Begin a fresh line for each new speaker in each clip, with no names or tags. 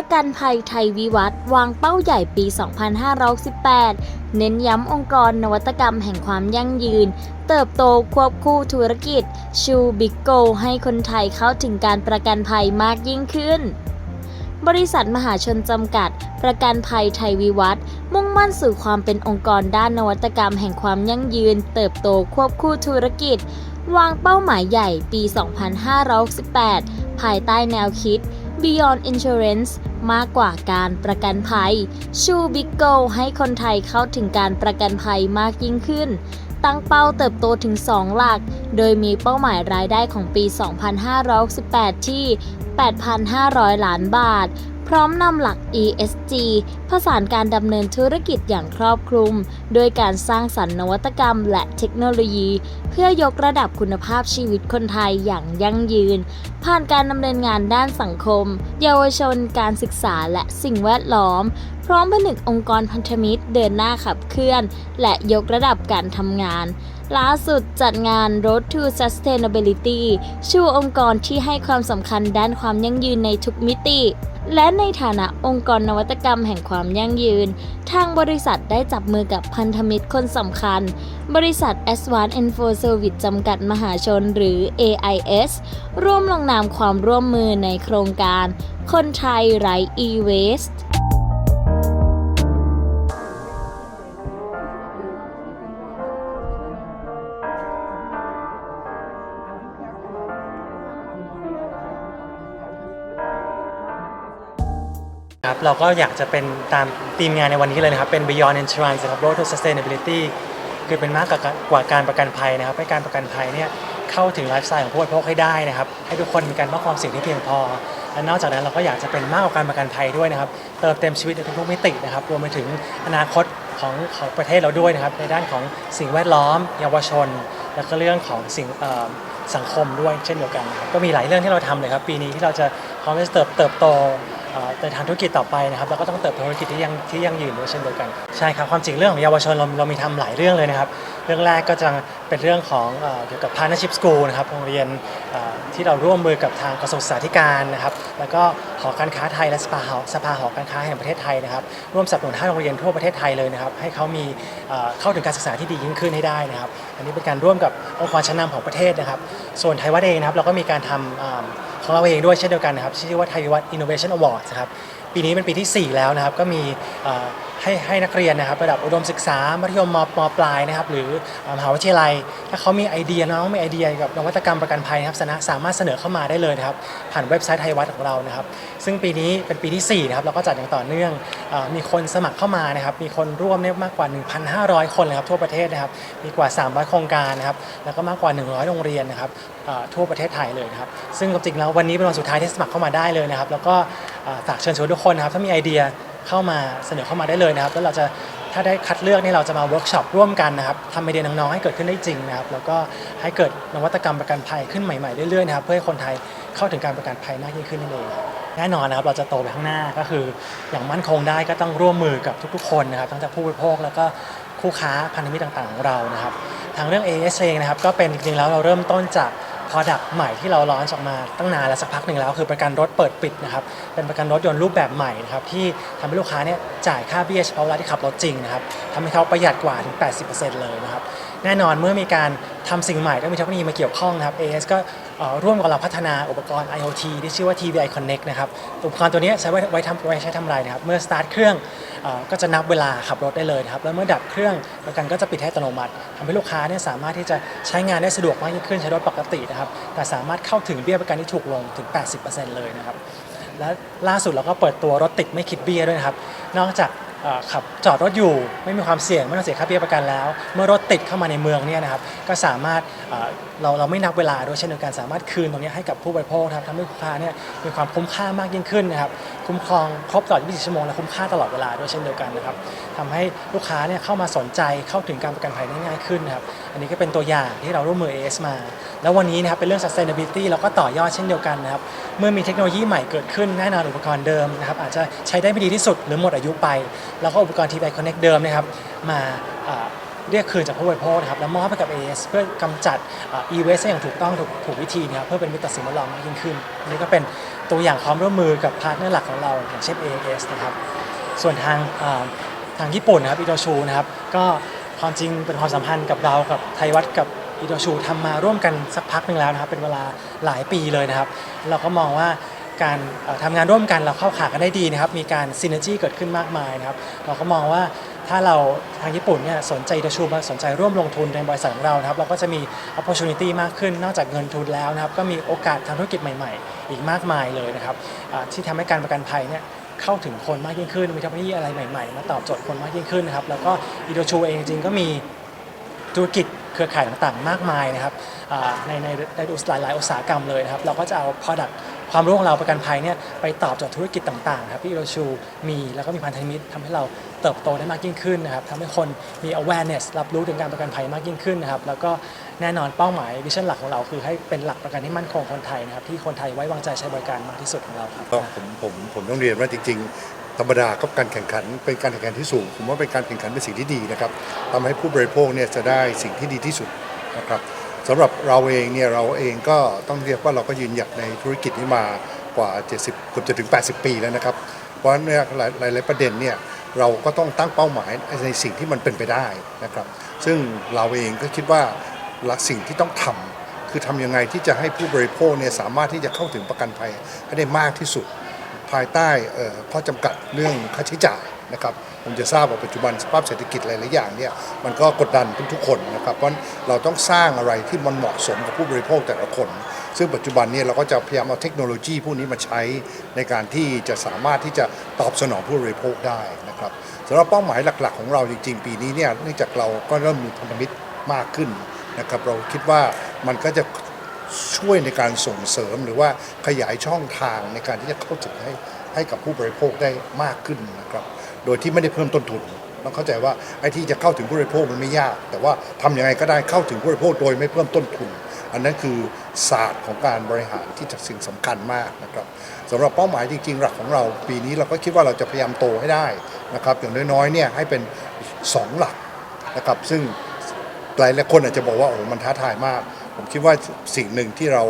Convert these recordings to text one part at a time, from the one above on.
ประกันภัยไทยวิวัฒน์วางเป้าใหญ่ปี 2518 เน้นย้ำองค์กรนวัตกรรมแห่งความยั่งยืน เติบโตควบคู่ธุรกิจ ชูบิ๊กโกให้คนไทยเข้าถึงการประกันภัยมากยิ่งขึ้นบริษัทมหาชนจำกัด ประกันภัยไทยวิวัฒน์มุ่งมั่นสู่ความเป็นองค์กรด้านนวัตกรรมแห่งความยั่งยืน เติบโตควบคู่ธุรกิจ วางเป้าหมายใหญ่ปี 2518ภายใต้แนวคิด Beyond Insurance มากกว่าการประกันภัย ชูบิ๊กโกให้คนไทยเข้าถึงการประกันภัยมากยิ่งขึ้น ตั้งเป้าเติบโตถึง 2 หลัก โดยมีเป้าหมายรายได้ของปี 2568 ที่ 8,500 ล้านบาท พร้อมนำหลัก ESG ผสานการดำเนินธุรกิจอย่างครอบคลุม โดยการสร้างสรรค์นวัตกรรมและเทคโนโลยี เพื่อยกระดับคุณภาพชีวิตคนไทยอย่างยั่งยืน ผ่านการดำเนินงานด้านสังคม เยาวชน การศึกษาและสิ่งแวดล้อม พร้อมผนึกองค์กรพันธมิตรเดินหน้าขับเคลื่อน และยกระดับการทำงานล่าสุดจัดงาน Road to Sustainability ชูองค์กรที่ให้ความสำคัญด้านความยั่งยืนในทุกมิติ และในฐานะองค์กรนวัตกรรมแห่งความยั่งยืน ทางบริษัทได้จับมือกับพันธมิตรคนสำคัญ บริษัท a s w a n Info Service จำกัดมหาชนหรือ AIS ร่วมลงนามความร่วมมือในโครงการ คนไทยไร้ e-waste
เราก็อยากจะเป็นตามทีมงานในวันนี้เลยนะครับ เป็น Beyond Insurance นะครับ Road to Sustainability คือเป็นมากกว่ากว่าการประกันภัยนะครับให้การประกันภัยเนี่ยเข้าถึงไลฟ์สไตล์ของผู้บริโภคให้ได้นะครับ ให้ทุกคนมีการมอบความสี่งที่เพียงพอและนอกจากนั้นเราก็อยากจะเป็นมากกว่าการประกันภัยด้วยนะครับ เติมเต็มชีวิตในทุกมิตินะครับ รวมไปถึงอนาคตของของประเทศเราด้วยนะครับ ในด้านของสิ่งแวดล้อม เยาวชน แล้วก็เรื่องของสิ่งสังคมด้วยเช่นเดียวกัน ก็มีหลายเรื่องที่เราทำเลยครับ ปีนี้ที่เราจะพร้อมจะเติบเติบโต ในทางธุรกิจต่อไปนะครับแล้วก็ต้องเติบโตธุรกิจที่ยังที่ยังยืนด้วยเช่นเดียวกันใช่ครับความจริงเรื่องของเยาวชนเราเรามีทำหลายเรื่องเลยนะครับ เรื่องแรกก็จะเป็นเรื่องของเกี่ยวกับ partnership school นะครับโรงเรียนที่เราร่วมมือกับทางกระทรวงศึกษาธิการนะครับแล้วก็หอการค้าไทยและสภาหอสภาหอการค้าแห่งประเทศไทยนะครับร่วมสนับสนุนให้โรงเรียนทั่วประเทศไทยเลยนะครับให้เขามีเข้าถึงการศึกษาที่ดียิ่งขึ้นให้ได้นะครับ อันนี้เป็นการร่วมกับองค์กรชั้นนำของประเทศนะครับ ส่วนไทยวัดเองนะครับเราก็มีการทำอ่า ของเราเองด้วยเช่นเดียวกันนะครับชื่อว่าไทยวัด Innovation Award นะครับ ปีนี้เป็นปีที่ 4 แล้วนะครับ ก็มีให้ให้นักเรียนนะครับ ระดับอุดมศึกษา มัธยมมมปลายนะครับ หรือมหาวิทยาลัย ถ้าเขามีไอเดียน้องมีไอเดียกับนวัตกรรมประกันภัยนะครับสนะสามารถเสนอเข้ามาได้เลยนะครับ ผ่านเว็บไซต์ไทยวัดของเรานะครับ ซึ่งปีนี้เป็นปีที่ 4 นะครับ เราก็จัดอย่างต่อเนื่องอมีคนสมัครเข้ามานะครับ มีคนร่วมเนี่ยมากกว่า 1,500 คนเลยครับทั่วประเทศนะครับ มีกว่า 300 โครงการนะครับ แล้วก็มากกว่า 100 โรงเรียนนะครับทั่วประเทศไทยเลยนะครับ ซึ่งจริงๆแล้ววันนี้เป็นวันสุดท้ายที่สมัครเข้ามาได้เลยนะครับ แล้วก็ ฝากเชิญชวนทุกคนนะครับ ถ้ามีไอเดียเข้ามาเสนอเข้ามาได้เลยนะครับ แล้วเราจะถ้าได้คัดเลือกนี่เราจะมาเวิร์กช็อปร่วมกันนะครับทำไอเดียน้องๆให้เกิดขึ้นได้จริงนะครับ แล้วก็ให้เกิดนวัตกรรมประกันภัยขึ้นใหม่ๆเรื่อยๆนะครับ เพื่อให้คนไทยเข้าถึงการประกันภัยมากยิ่งขึ้นนั่นเองแน่นอนนะครับเราจะโตไปข้างหน้าก็คืออย่างมั่นคงได้ก็ต้องร่วมมือกับทุกๆ คนนะครับ ทั้งจากผู้บริโภคแล้วก็คู่ค้าพันธมิตรต่างๆของเรานะครับ ทางเรื่อง AS เองนะครับก็เป็นจริงๆแล้วเราเริ่มต้นจาก Product ใหม่ที่เราล้อนออกมาตั้งนานแล้วสักพักหนึ่งแล้วคือประกันรถเปิดปิดนะครับเป็นประกันรถยนต์รูปแบบใหม่นะครับที่ทำให้ลูกค้าเนี่ยจ่ายค่าเบี้ยเฉพาะเวลาที่ขับรถจริงนะครับทำให้เขาประหยัดกว่าถึง 80%เลยนะครับ แน่นอนเมื่อมีการทำสิ่งใหม่ต้องมีเทคโนโลยีมาเกี่ยวข้องนะครับ AS ก็เอ่อร่วมกับเราพัฒนาอุปกรณ์ IoT ที่ชื่อว่า TVI Connect นะครับ อุปกรณ์ตัวนี้ใช้ไว้ไว้ทำไว้ใช้ทำอะไรนะครับ เมื่อสตาร์ทเครื่องก็จะนับเวลาขับรถได้เลยนะครับ แล้วเมื่อดับเครื่องประกันก็จะปิดให้อัตโนมัติทำให้ลูกค้าเนี่ยสามารถที่จะใช้งานได้สะดวกมากยิ่งขึ้นใช้รถปกตินะครับ แต่สามารถเข้าถึงเบี้ยประกันที่ถูกลงถึง 80%เลยนะครับและล่าสุดเราก็เปิดตัวรถติดไม่คิดเบี้ยด้วยนะครับ นอกจาก ขับจอดรถอยู่ไม่มีความเสี่ยงไม่ต้องเสียค่าเบี้ยประกันแล้ว เมื่อรถติดเข้ามาในเมืองเนี่ยนะครับก็สามารถเราเราไม่นับเวลาด้วยเช่นเดียวกันสามารถคืนตรงนี้ให้กับผู้บริโภคครับทำให้ลูกค้าเนี่ยมีความคุ้มค่ามากยิ่งขึ้นนะครับ คุ้มครองครบตลอด 24 ชั่วโมงและคุ้มค่าตลอดเวลาด้วยเช่นเดียวกันนะครับทำให้ลูกค้าเนี่ยเข้ามาสนใจเข้าถึงการประกันภัยได้ง่ายขึ้นนะครับอันนี้ก็เป็นตัวอย่างที่เราร่วมมือ AS มา แล้ววันนี้นะครับเป็นเรื่อง sustainability เราก็ต่อยอดเช่นเดียวกันนะครับเมื่อมีเทคโนโลยีใหม่เกิดขึ้นแน่นอนอุปกรณ์เดิมนะครับอาจจะใช้ได้ไม่ดีที่สุดหรือหมดอายุไป แล้วก็อุปกรณ์ TPI Connect เดิมนะครับมาเรียกคืนจากผู้บริโภคนะครับแล้วมอบให้กับ AS เพื่อกำจัดอ่า e-waste ได้อย่างถูกต้องถูกถูกวิธีนะครับเพื่อเป็นมิตรต่อสิ่งแวดล้อมมากยิ่งขึ้นนนี้ก็เป็น ตัวอย่างความร่วมมือกับพาร์ทเนอร์หลักของเราอย่างเช่น AAS นะครับ ส่วนทางทางญี่ปุ่นนะครับอิโดชูนะครับ ก็ความจริงเป็นความสัมพันธ์กับเรากับไทยวัดกับอิโดชูทำมาร่วมกันสักพักหนึ่งแล้วนะครับ เป็นเวลาหลายปีเลยนะครับ เราก็มองว่าการเอ่อทำงานร่วมกันเราเข้าขากันได้ดีนะครับ มีการซินเนจีเกิดขึ้นมากมายนะครับ เราก็มองว่า ถ้าเราทางญี่ปุ่นเนี่ยสนใจอิโดชูมาสนใจร่วมลงทุนในบริษัทของเรานะครับเราก็จะมี opportunity มากขึ้นนอกจากเงินทุนแล้วนะครับก็มีโอกาสทางธุรกิจใหม่ ๆ อีกมากมายเลยนะครับที่ทำให้การประกันภัยเนี่ยเข้าถึงคนมากยิ่งขึ้น มีเทคโนโลยีอะไรใหม่ๆ มาตอบโจทย์คนมากยิ่งขึ้นนะครับแล้วก็อีโดชูเองจริงๆก็มีธุรกิจเครือข่ายต่างๆ มากมายนะครับในในในหลายๆอุตสาหกรรมเลยนะครับเราก็จะเอา product ความรู้ของเราประกันภัยเนี่ยไปตอบโจทย์ธุรกิจต่างๆครับที่อีโดชูมีแล้วก็มีพันธมิตรทำให้เราเติบโตได้มากยิ่งขึ้นนะครับทำให้คนมี awareness รับรู้ถึงการประกันภัยมากยิ่งขึ้นนะครับแล้วก็แน่นอนเป้าหมายวิชั่นหลักของเราคือให้เป็นหลักประกันที่มั่นคงคนไทยนะครับที่คนไทยไว้วางใจใช้บริการมากที่สุดของเราครับ
ก็ผมผมผมต้องเรียนว่าจริงๆธรรมดาก็การแข่งขันเป็นการแข่งขันที่สูง ผมว่าเป็นการแข่งขันเป็นสิ่งที่ดีนะครับทำให้ผู้บริโภคเนี่ยจะได้สิ่งที่ดีที่สุดนะครับ สำหรับเราเองเนี่ยเราเองก็ต้องเรียกว่าเราก็ยืนหยัดในธุรกิจนี้มากว่า 70เกือบจะถึง 80 ปีแล้วนะครับ เพราะฉะนั้นเนี่ยหลายหลายหลายประเด็นเนี่ยเราก็ต้องตั้งเป้าหมายในสิ่งที่มันเป็นไปได้นะครับ ซึ่งเราเองก็คิดว่าหลักสิ่งที่ต้องทำคือทำยังไงที่จะให้ผู้บริโภคเนี่ยสามารถที่จะเข้าถึงประกันภัยให้ได้มากที่สุด ภายใต้ข้อจำกัดเรื่องค่าใช้จ่ายนะครับผมจะทราบว่าปัจจุบันสภาพเศรษฐกิจหลายๆอย่างเนี่ยมันก็กดดันทุกๆคนนะครับเพราะเราต้องสร้างอะไรที่มันเหมาะสมกับผู้บริโภคแต่ละคน ซึ่งปัจจุบันเนี่ยเราก็จะพยายามเอาเทคโนโลยีพวกนี้มาใช้ในการที่จะสามารถที่จะตอบสนองผู้บริโภคได้นะครับสำหรับเป้าหมายหลัก ๆ ของเราจริง ๆ ปีนี้เนี่ยเนื่องจากเราก็เริ่มมีพันธมิตรมากขึ้นนะครับเราคิดว่ามันก็จะ ช่วยในการส่งเสริมหรือว่าขยายช่องทางในการที่จะเข้าถึงให้ให้กับผู้บริโภคได้มากขึ้นนะครับ โดยที่ไม่ได้เพิ่มต้นทุนต้องเข้าใจว่าไอ้ที่จะเข้าถึงผู้บริโภคมันไม่ยาก แต่ว่าทำยังไงก็ได้เข้าถึงผู้บริโภคโดยไม่เพิ่มต้นทุน อันนั้นคือศาสตร์ของการบริหารที่จะสิ่งสำคัญมากนะครับสำหรับเป้าหมายจริงๆ หลักของเราปีนี้เราก็คิดว่าเราจะพยายามโตให้ได้นะครับอย่างน้อยๆเนี่ยให้เป็นสองหลักนะครับซึ่งหลายหลายคนอาจจะบอกว่าโอ้มันท้าทายมาก ผมคิดว่าสิ่งหนึ่งที่เรา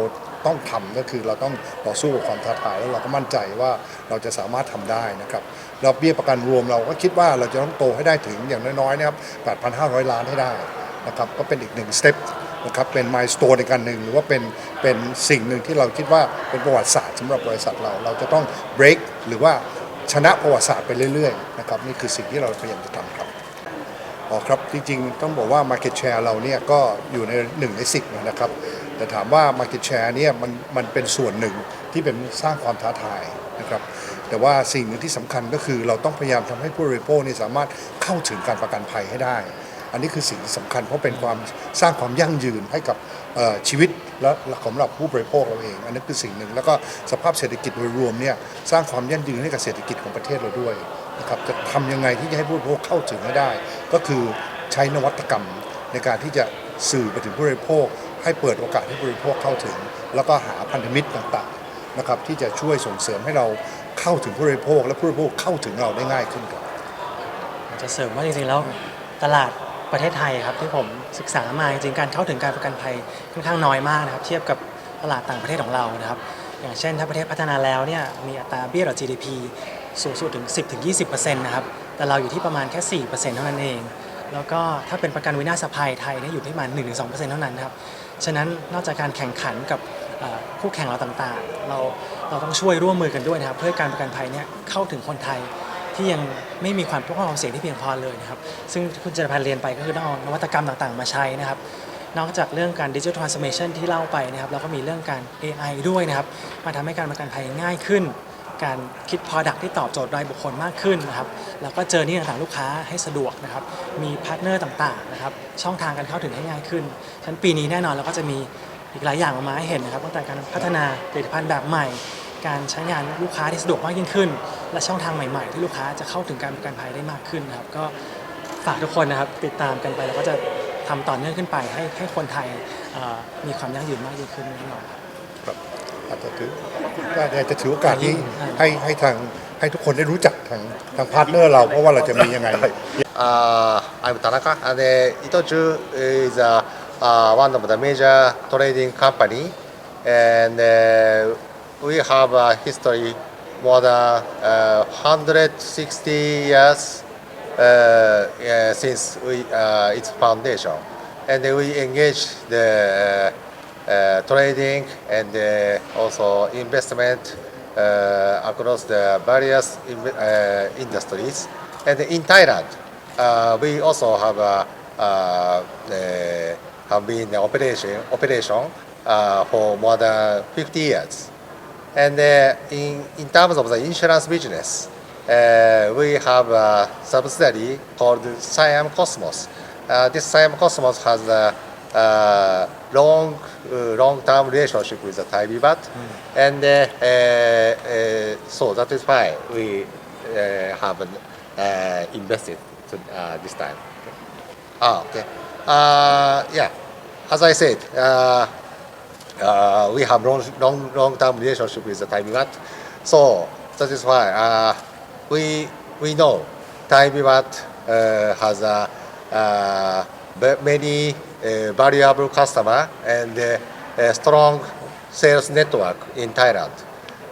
ต้องทำก็คือเราต้องต่อสู้กับความท้าทายแล้วเราก็มั่นใจว่าเราจะสามารถทำได้นะครับแล้วเบี้ยประกันรวมเราก็คิดว่าเราจะต้องโตให้ได้ถึงอย่างน้อยๆนะครับ 8,500 ล้านให้ได้นะครับก็เป็นอีกหนึ่งสเต็ปนะครับเป็นมายส n e ในการหนึ่งหรือว่าเป็นเป็นสิ่งหนึ่งที่เราคิดว่าเป็นประวัติศาสตร์สำหรับบริษัทเรา เราจะต้อง break หรือว่าชนะประวัติศาสตร์ไปเรื่อยๆนะครับนี่คือสิ่งที่เราพยายามจะทำครับ อ๋อครับ จริงๆ ต้องบอกว่า Market Share เราเนี่ยก็อยู่ใน1ใน10นะครับ แต่ถามว่า Market Share เนี่ยมันมันเป็นส่วนหนึ่งที่เป็นสร้างความท้าทายนะครับแต่ว่าสิ่งหนึ่งที่สำคัญก็คือเราต้องพยายามทำให้ผู้บริโภคเนี่ยสามารถเข้าถึงการประกันภัยให้ได้ อันนี้คือสิ่งที่สำคัญเพราะเป็นความสร้างความยั่งยืนให้กับชีวิตและสำหรับผู้บริโภคเราเอง อันนี้คือสิ่งหนึ่งแล้วก็สภาพเศรษฐกิจโดยรวมเนี่ยสร้างความยั่งยืนให้กับเศรษฐกิจของประเทศเราด้วย นะครับจะทำยังไงที่จะให้ผู้บริโภคเข้าถึงให้ได้ ก็คือใช้นวัตกรรมในการที่จะสื่อไปถึงผู้บริโภค ให้เปิดโอกาสให้ผู้บริโภคเข้าถึง แล้วก็หาพันธมิตรต่างๆนะครับที่จะช่วยส่งเสริมให้เราเข้าถึงผู้บริโภค และผู้บริโภคเข้าถึงเราได้ง่ายขึ้นครับ
จะเสริมว่าจริงๆแล้วตลาดประเทศไทยครับที่ผมศึกษามาจริงๆการเข้าถึงการประกันภัยค่อนข้างน้อยมากนะครับ เทียบกับตลาดต่างประเทศของเรานะครับ อย่างเช่นถ้าประเทศพัฒนาแล้วเนี่ยมีอัตราเบี้ยต่อ GDP สูงสุดถึง 10-20%นะครับ แต่เราอยู่ที่ประมาณแค่ 4%เท่านั้นเอง แล้วก็ถ้าเป็นประกันวินาศภัยไทยเนี่ยอยู่ที่ประมาณ 1-2%เท่านั้นนะครับ ฉะนั้นนอกจากการแข่งขันกับคู่แข่งเราต่างๆ เราเราต้องช่วยร่วมมือกันด้วยนะครับ เพื่อการประกันภัยเนี่ยเข้าถึงคนไทยที่ยังไม่มีความทุกข์ความเสี่ยงที่เพียงพอเลยนะครับ ซึ่งคุณจรพันธ์เรียนไปก็คือต้องเอานวัตกรรมต่างๆ มาใช้นะครับนอกจากเรื่องการดิจิทัลทรานส์ m มชันที่เล่าไปนะครับแล้วก็มีเรื่องการ AI ด้วยนะครับมาทำให้การประกันภัยง่ายขึ้น การคิด Product ที่ตอบโจทย์รายบุคคลมากขึ้นนะครับแล้วก็เจอนี่ต่างๆลูกค้าให้สะดวกนะครับมีพาร์ทเนอร์ต่างๆนะครับช่องทางการเข้าถึงให้ง่ายขึ้นฉะนั้นปีนี้แน่นอนเราก็จะมีอีกหลายอย่างออกมาให้เห็นนะครับตั้งแต่การพัฒนาผลิตภัณฑ์แบบใหม่ การใช้งานลูกค้าที่สะดวกมากยิ่งขึ้น และช่องทางใหม่ ๆ ที่ลูกค้าจะเข้าถึงการประกันภัยได้มากขึ้นนะครับก็ฝากทุกคนนะครับติดตามกันไปแล้วก็จะทำต่อเนื่องขึ้นไปให้ให้คนไทยมีความยั่งยืนมากยิ่งขึ้นแน่นอนครับ
อาจจะถือก็อยากจะถือโอกาสนี้
อ่า
ให้ให้ทางให้ทุกคนได้รู้จักทางทางพาร์ทเนอร์เราเพราะว่าเราจะมียังไง
Uh, I'm Tanaka, and uh, Itochu is uh, uh, one of the major trading company, and uh, we have a history more than uh, 160 years uh, yeah, since we, uh, its foundation. And then we engage the uh, trading and uh, also investment uh, across the various in, uh, industries. And in Thailand, uh, we also have a, uh, uh, have been operation operation uh, for more than 50 years. And uh, in, in terms of the insurance business, uh, we have a subsidiary called Siam Cosmos. Uh, this Siam Cosmos has a, uh long, uh, long-term relationship with the Thai Vivat, and uh, uh, uh, so that is why we uh, have uh, invested to, uh, this time. Ah, okay. Uh, yeah, as I said, uh, uh, we have long, long, long-term relationship with the Thai Vivat. So that is why uh, we, we know Thai Vivat uh, has a, uh, many uh, valuable customer and a strong sales network in Thailand.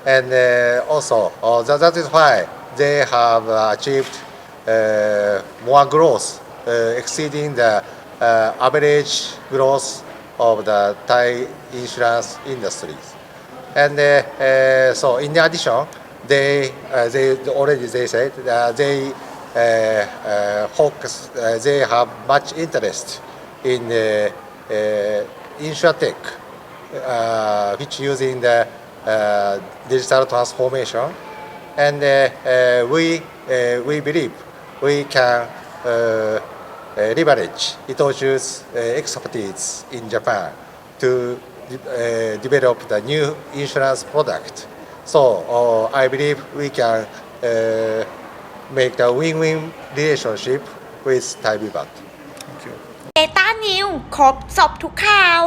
And also, uh, that, that is why they have uh, achieved more growth, exceeding the average growth of the Thai insurance industries. And uh, uh, so, in addition, they uh, they already they said uh, they focus. Uh, they have much interest in uh, uh, insurtech, uh, which using the uh, digital transformation, and uh, uh, we uh, we believe we can. Uh, uh, leverage Itochu's uh, expertise in Japan to uh, develop the new insurance product. So uh, I believe we can uh, make the win-win relationship with Thai Vivat.
Thank you.
เดต้านิวครบสอบทุกข่าว